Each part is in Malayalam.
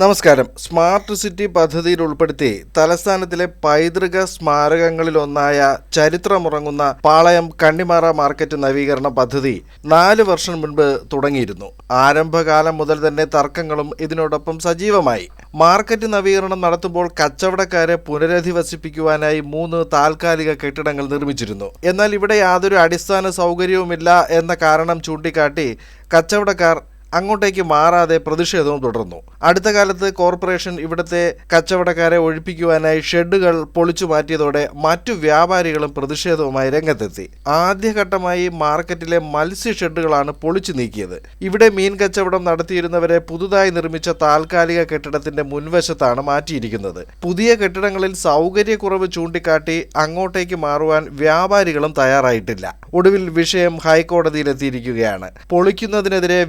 നമസ്കാരം. സ്മാർട്ട് സിറ്റി പദ്ധതിയിൽ ഉൾപ്പെടുത്തി തലസ്ഥാനത്തിലെ പൈതൃക സ്മാരകങ്ങളിലൊന്നായ ചരിത്രമുറങ്ങുന്ന പാളയം കണ്ണിമാറ മാർക്കറ്റ് നവീകരണ പദ്ധതി നാല് വർഷം മുൻപ് തുടങ്ങിയിരുന്നു. ആരംഭകാലം മുതൽ തന്നെ തർക്കങ്ങളും ഇതിനോടൊപ്പം സജീവമായി. മാർക്കറ്റ് നവീകരണം നടത്തുമ്പോൾ കച്ചവടക്കാരെ പുനരധിവസിപ്പിക്കുവാനായി മൂന്ന് താൽക്കാലിക കെട്ടിടങ്ങൾ നിർമ്മിച്ചിരുന്നു. എന്നാൽ ഇവിടെ യാതൊരു അടിസ്ഥാന സൗകര്യവുമില്ല എന്ന കാരണം ചൂണ്ടിക്കാട്ടി കച്ചവടക്കാർ അങ്ങോട്ടേക്ക് മാറാതെ പ്രതിഷേധവും തുടർന്നു. അടുത്ത കാലത്ത് കോർപ്പറേഷൻ ഇവിടുത്തെ കച്ചവടക്കാരെ ഒഴിപ്പിക്കുവാനായി ഷെഡുകൾ പൊളിച്ചു മാറ്റിയതോടെ മറ്റു വ്യാപാരികളും പ്രതിഷേധവുമായി രംഗത്തെത്തി. ആദ്യഘട്ടമായി മാർക്കറ്റിലെ മത്സ്യ ഷെഡുകളാണ് പൊളിച്ചു നീക്കിയത്. ഇവിടെ മീൻ കച്ചവടം നടത്തിയിരുന്നവരെ പുതുതായി നിർമ്മിച്ച താൽക്കാലിക കെട്ടിടത്തിന്റെ മുൻവശത്താണ് മാറ്റിയിരിക്കുന്നത്. പുതിയ കെട്ടിടങ്ങളിൽ സൗകര്യക്കുറവ് ചൂണ്ടിക്കാട്ടി അങ്ങോട്ടേക്ക് മാറുവാൻ വ്യാപാരികളും തയ്യാറായിട്ടില്ല. ഒടുവിൽ വിഷയം ഹൈക്കോടതിയിലെത്തിയിരിക്കുകയാണ്. പൊളിക്കുന്നതിനെതിരെ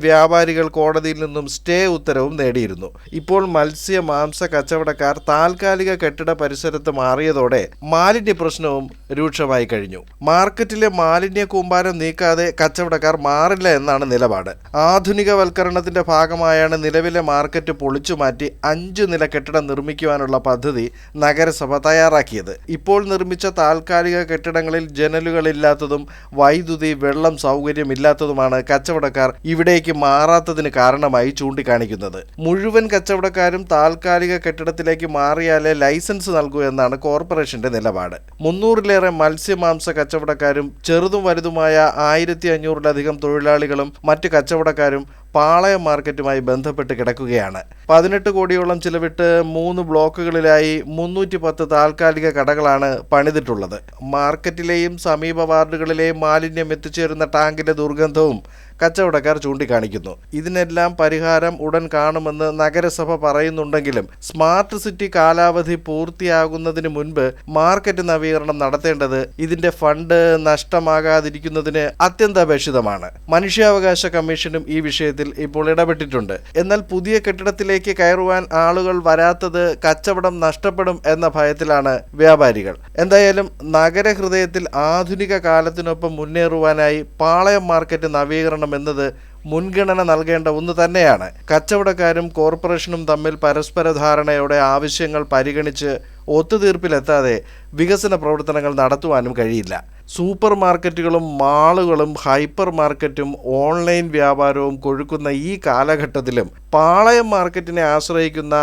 വ്യാപാരികൾ കോടതിയിൽ നിന്നും സ്റ്റേ ഉത്തരവും നേടിയിരുന്നു. ഇപ്പോൾ മത്സ്യ മാംസ കച്ചവടക്കാർ താൽക്കാലിക കെട്ടിട പരിസരത്ത് മാറിയതോടെ മാലിന്യ പ്രശ്നവും രൂക്ഷമായി കഴിഞ്ഞു. മാർക്കറ്റിലെ മാലിന്യ കൂമ്പാരം നീക്കാതെ കച്ചവടക്കാർ മാറില്ല എന്നാണ് നിലപാട്. ആധുനികവൽക്കരണത്തിന്റെ ഭാഗമായാണ് നിലവിലെ മാർക്കറ്റ് പൊളിച്ചു മാറ്റി അഞ്ചു നില കെട്ടിടം നിർമ്മിക്കുവാനുള്ള പദ്ധതി നഗരസഭ തയ്യാറാക്കിയത്. ഇപ്പോൾ നിർമ്മിച്ച താൽക്കാലിക കെട്ടിടങ്ങളിൽ ജനലുകളില്ലാത്തതും വൈദ്യുതി വെള്ളം സൗകര്യമില്ലാത്തതുമാണ് കച്ചവടക്കാർ ഇവിടേക്ക് മാറാത്തതിന് കാരണമായി ചൂണ്ടിക്കാണിക്കുന്നത്. മുഴുവൻ കച്ചവടക്കാരും താൽക്കാലിക കെട്ടിടത്തിലേക്ക് മാറിയാലേ ലൈസൻസ് നൽകൂ എന്നാണ് കോർപ്പറേഷന്റെ നിലപാട്. മുന്നൂറിലേറെ മത്സ്യമാംസ കച്ചവടക്കാരും ചെറുതും വലുതുമായ ആയിരത്തി അഞ്ഞൂറിലധികം തൊഴിലാളികളും മറ്റ് കച്ചവടക്കാരും പാളയം മാർക്കറ്റുമായി ബന്ധപ്പെട്ട് കിടക്കുകയാണ്. പതിനെട്ട് കോടിയോളം ചിലവിട്ട് മൂന്ന് ബ്ലോക്കുകളിലായി മുന്നൂറ്റി പത്ത് താൽക്കാലിക കടകളാണ് പണിതിട്ടുള്ളത്. മാർക്കറ്റിലെയും സമീപ വാർഡുകളിലെയും മാലിന്യം എത്തിച്ചേരുന്ന ടാങ്കിലെ ദുർഗന്ധവും കച്ചവടക്കാർ ചൂണ്ടിക്കാണിക്കുന്നു. ഇതിനെല്ലാം പരിഹാരം ഉടൻ കാണുമെന്ന് നഗരസഭ പറയുന്നുണ്ടെങ്കിലും സ്മാർട്ട് സിറ്റി കാലാവധി പൂർത്തിയാകുന്നതിന് മുൻപ് മാർക്കറ്റ് നവീകരണം നടത്തേണ്ടത് ഇതിന്റെ ഫണ്ട് നഷ്ടമാകാതിരിക്കുന്നതിന് അത്യന്താപേക്ഷിതമാണ്. മനുഷ്യാവകാശ കമ്മീഷനും ഈ വിഷയത്തിൽ ഇപ്പോൾ ഇടപെട്ടിട്ടുണ്ട്. എന്നാൽ പുതിയ കെട്ടിടത്തിലേക്ക് കയറുവാൻ ആളുകൾ വരാത്തത് കച്ചവടം നഷ്ടപ്പെടും എന്ന ഭയത്തിലാണ് വ്യാപാരികൾ. എന്തായാലും നഗരഹൃദയത്തിൽ ആധുനിക കാലത്തിനൊപ്പം മുന്നേറുവാനായി പാളയം മാർക്കറ്റ് നവീകരണം എന്നത് മുൻഗണന നൽകേണ്ട ഒന്ന് തന്നെയാണ്. കച്ചവടക്കാരും കോർപ്പറേഷനും തമ്മിൽ പരസ്പര ധാരണയോടെ ആവശ്യങ്ങൾ പരിഗണിച്ച് ഒത്തുതീർപ്പിലെത്താതെ വികസന പ്രവർത്തനങ്ങൾ നടത്തുവാനും കഴിയില്ല. സൂപ്പർ മാർക്കറ്റുകളും മാളുകളും ഹൈപ്പർ മാർക്കറ്റും ഓൺലൈൻ വ്യാപാരവും കൊഴുക്കുന്ന ഈ കാലഘട്ടത്തിലും പാളയം മാർക്കറ്റിനെ ആശ്രയിക്കുന്ന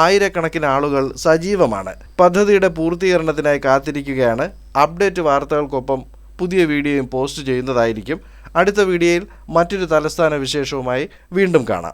ആയിരക്കണക്കിന് ആളുകൾ സജീവമാണ്. പദ്ധതിയുടെ പൂർത്തീകരണത്തിനായി കാത്തിരിക്കുകയാണ്. അപ്ഡേറ്റ് വാർത്തകൾക്കൊപ്പം പുതിയ വീഡിയോയും പോസ്റ്റ് ചെയ്യുന്നതായിരിക്കും. അടുത്ത വീഡിയോയിൽ മറ്റൊരു തലസ്ഥാന വിശേഷവുമായി വീണ്ടും കാണാം.